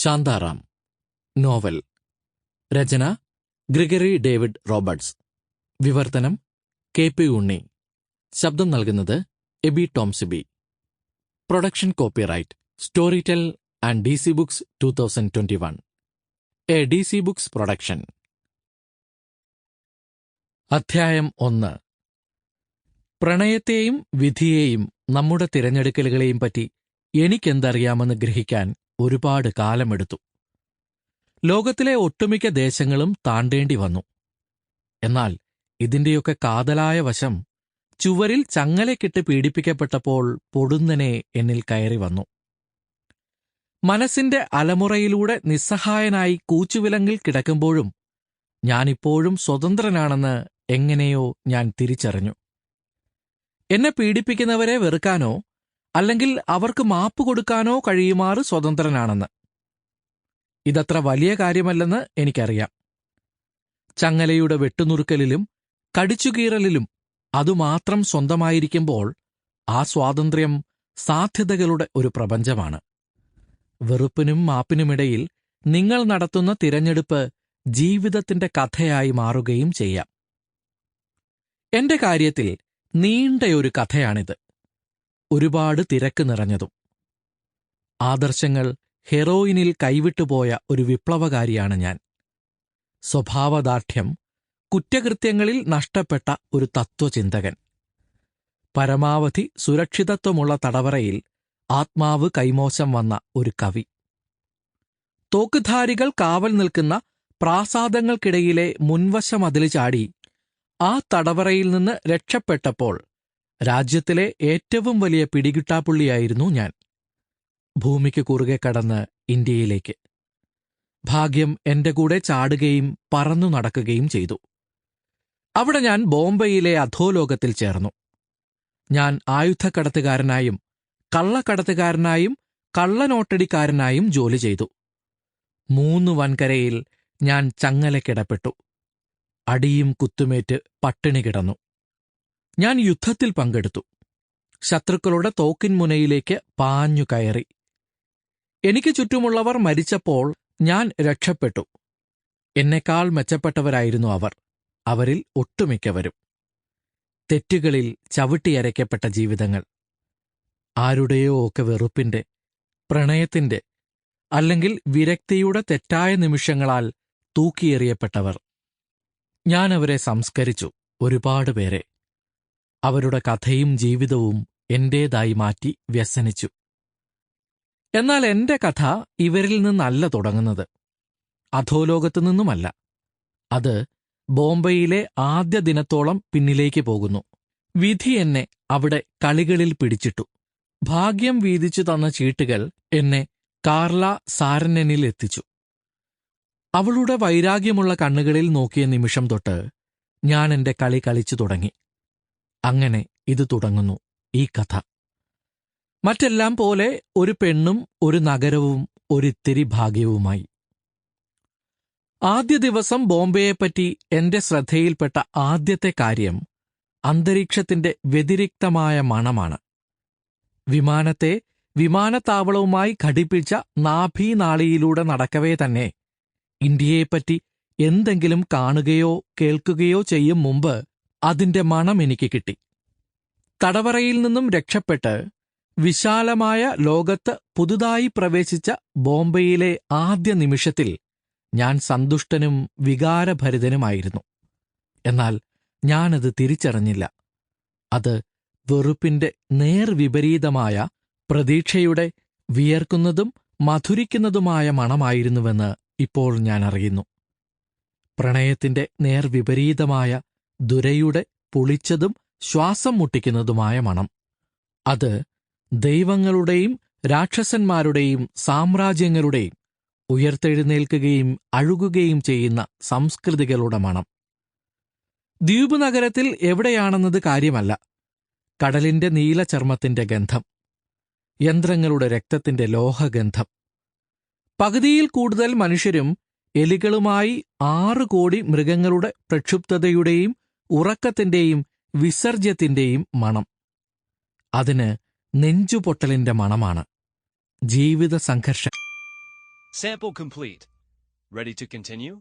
Shantaram. Novel. രചന Gregory David Roberts വിവർത്തനം K P Unni. ശബ്ദം നൽകുന്നത് Abi ടോംസിബി production copyright. Storytel and D C Books two thousand twenty one. A D C Books production. അധ്യായം ഒന്ന്. പ്രണയത്തെയും വിധിയെയും നമ്മുടെ തിരഞ്ഞെടുക്കലുകളെയും പറ്റി എനിക്കെന്തറിയാമെന്ന് ഗ്രഹിക്കാൻ ഒരുപാട് കാലമെടുത്തു. ലോകത്തിലെ ഒട്ടുമിക്ക ദേശങ്ങളും താണ്ടേണ്ടി വന്നു. എന്നാൽ ഇതിന്റെയൊക്കെ കാതലായ വശം ചുവരിൽ ചങ്ങലക്കിട്ട് പീഡിപ്പിക്കപ്പെട്ടപ്പോൾ പൊടുന്നനെ എന്നിൽ കയറി വന്നു. മനസ്സിന്റെ അലമുറയിലൂടെ നിസ്സഹായനായി കൂച്ചുവിലങ്ങിൽ കിടക്കുമ്പോഴും ഞാനിപ്പോഴും സ്വതന്ത്രനാണെന്ന് എങ്ങനെയോ ഞാൻ തിരിച്ചറിഞ്ഞു. എന്നെ പീഡിപ്പിക്കുന്നവരെ വെറുക്കാനോ അല്ലെങ്കിൽ അവർക്ക് മാപ്പ് കൊടുക്കാനോ കഴിയുമാറ് സ്വതന്ത്രനാണെന്ന്. ഇതത്ര വലിയ കാര്യമല്ലെന്ന് എനിക്കറിയാം. ചങ്ങലയുടെ വെട്ടുനുറുക്കലിലും കടിച്ചുകീറലിലും അതുമാത്രം സ്വന്തമായിരിക്കുമ്പോൾ ആ സ്വാതന്ത്ര്യം സാധ്യതകളുടെ ഒരു പ്രപഞ്ചമാണ്. വെറുപ്പിനും മാപ്പിനുമിടയിൽ നിങ്ങൾ നടത്തുന്ന തിരഞ്ഞെടുപ്പ് ജീവിതത്തിന്റെ കഥയായി മാറുകയും ചെയ്യാം. എന്റെ കാര്യത്തിൽ നീണ്ടയൊരു കഥയാണിത്. ഒരുപാട് തിരക്ക് നിറഞ്ഞതും. ആദർശങ്ങൾ ഹെറോയിനിൽ കൈവിട്ടുപോയ ഒരു വിപ്ലവകാരിയാണ് ഞാൻ. സ്വഭാവദാർഢ്യം കുറ്റകൃത്യങ്ങളിൽ നഷ്ടപ്പെട്ട ഒരു തത്വചിന്തകൻ. പരമാവധി സുരക്ഷിതത്വമുള്ള തടവറയിൽ ആത്മാവ് കൈമോശം വന്ന ഒരു കവി. തോക്കുധാരികൾ കാവൽ നിൽക്കുന്ന പ്രാസാദങ്ങൾക്കിടയിലെ മുൻവശമതിൽ ചാടി ആ തടവറയിൽ നിന്ന് രക്ഷപ്പെട്ടപ്പോൾ രാജ്യത്തിലെ ഏറ്റവും വലിയ പിടികിട്ടാപ്പുള്ളിയായിരുന്നു ഞാൻ. ഭൂമിക്ക് കുറുകെ കടന്ന് ഇന്ത്യയിലേക്ക്. ഭാഗ്യം എന്റെ കൂടെ ചാടുകയും പറന്നു നടക്കുകയും ചെയ്തു. അവിടെ ഞാൻ ബോംബെയിലെ അധോലോകത്തിൽ ചേർന്നു. ഞാൻ ആയുധക്കടത്തുകാരനായും കള്ളക്കടത്തുകാരനായും കള്ളനോട്ടടിക്കാരനായും ജോലി ചെയ്തു. മൂന്ന് വൻകരയിൽ ഞാൻ ചങ്ങലക്കിടപ്പെട്ടു. അടിയും കുത്തുമേറ്റ് പട്ടിണി കിടന്നു. ഞാൻ യുദ്ധത്തിൽ പങ്കെടുത്തു. ശത്രുക്കളുടെ തോക്കിൻ മുനയിലേക്ക് പാഞ്ഞു കയറി. എനിക്ക് ചുറ്റുമുള്ളവർ മരിച്ചപ്പോൾ ഞാൻ രക്ഷപ്പെട്ടു. എന്നെക്കാൾ മെച്ചപ്പെട്ടവരായിരുന്നു അവർ. അവരിൽ ഒട്ടുമിക്കവരും. തെറ്റുകളിൽ ചവിട്ടിയരയ്ക്കപ്പെട്ട ജീവിതങ്ങൾ. ആരുടെയോ ഒക്കെ വെറുപ്പിന്റെ പ്രണയത്തിന്റെ അല്ലെങ്കിൽ വിരക്തിയുടെ തെറ്റായ നിമിഷങ്ങളാൽ തൂക്കിയെറിയപ്പെട്ടവർ. ഞാൻ അവരെ സംസ്കരിച്ചു ഒരുപാട് പേരെ. അവരുടെ കഥയും ജീവിതവും എന്റേതായി മാറ്റി വ്യസനിച്ചു. എന്നാൽ എന്റെ കഥ ഇവരിൽ നിന്നല്ല തുടങ്ങുന്നത്. അധോലോകത്തു നിന്നുമല്ല. അത് ബോംബെയിലെ ആദ്യ ദിനത്തോളം പിന്നിലേക്ക് പോകുന്നു. വിധി എന്നെ അവിടെ കളികളിൽ പിടിച്ചിട്ടു. ഭാഗ്യം വീതിച്ചു തന്ന ചീട്ടുകൾ എന്നെ കാർല സാരനനിൽ എത്തിച്ചു. അവളുടെ വൈരാഗ്യമുള്ള കണ്ണുകളിൽ നോക്കിയ നിമിഷം തൊട്ട് ഞാൻ എന്റെ കളി കളിച്ചു തുടങ്ങി. അങ്ങനെ ഇത് തുടങ്ങുന്നു ഈ കഥ. മറ്റെല്ലാം പോലെ ഒരു പെണ്ണും ഒരു നഗരവും ഒരിത്തിരി ഭാഗ്യവുമായി. ആദ്യ ദിവസം ബോംബെയെപ്പറ്റി എന്റെ ശ്രദ്ധയിൽപ്പെട്ട ആദ്യത്തെ കാര്യം അന്തരീക്ഷത്തിന്റെ വ്യതിരിക്തമായ മണമാണ്. വിമാനത്തെ വിമാനത്താവളവുമായി ഘടിപ്പിച്ച നാഭീനാളിയിലൂടെ നടക്കവേ തന്നെ. ഇന്ത്യയെപ്പറ്റി എന്തെങ്കിലും കാണുകയോ കേൾക്കുകയോ ചെയ്യും മുമ്പ് അതിന്റെ മണം എനിക്ക് കിട്ടി. തടവറയിൽ നിന്നും രക്ഷപ്പെട്ട് വിശാലമായ ലോകത്ത് പുതുതായി പ്രവേശിച്ച ബോംബെയിലെ ആദ്യ നിമിഷത്തിൽ ഞാൻ സന്തുഷ്ടനും വികാരഭരിതനുമായിരുന്നു. എന്നാൽ ഞാനത് തിരിച്ചറിഞ്ഞില്ല. അത് വെറുപ്പിന്റെ നേർവിപരീതമായ പ്രതീക്ഷയുടെ വിയർക്കുന്നതും മധുരിക്കുന്നതുമായ മണമായിരുന്നുവെന്ന് ഇപ്പോൾ ഞാൻ അറിയുന്നു. പ്രണയത്തിന്റെ നേർവിപരീതമായ ദുരയുടെ പുളിച്ചതും ശ്വാസം മുട്ടിക്കുന്നതുമായ മണം. അത് ദൈവങ്ങളുടെയും രാക്ഷസന്മാരുടെയും സാമ്രാജ്യങ്ങളുടെയും ഉയർത്തെഴുന്നേൽക്കുകയും അഴുകുകയും ചെയ്യുന്ന സംസ്കൃതികളുടെ മണം. ദ്വീപ് നഗരത്തിൽ എവിടെയാണെന്നത് കാര്യമല്ല. കടലിന്റെ നീലചർമ്മത്തിന്റെ ഗന്ധം. യന്ത്രങ്ങളുടെ രക്തത്തിന്റെ ലോഹഗന്ധം. പകുതിയിൽ കൂടുതൽ മനുഷ്യരും എലികളുമായി ആറു കോടി മൃഗങ്ങളുടെ പ്രക്ഷുബ്ധതയുടെയും ഉറക്കത്തിന്റെയും വിസർജ്യത്തിന്റെയും മണം അതിന് നെഞ്ചുപൊട്ടലിന്റെ മണമാണ് ജീവിത സംഘർഷം Sample complete. Ready to continue?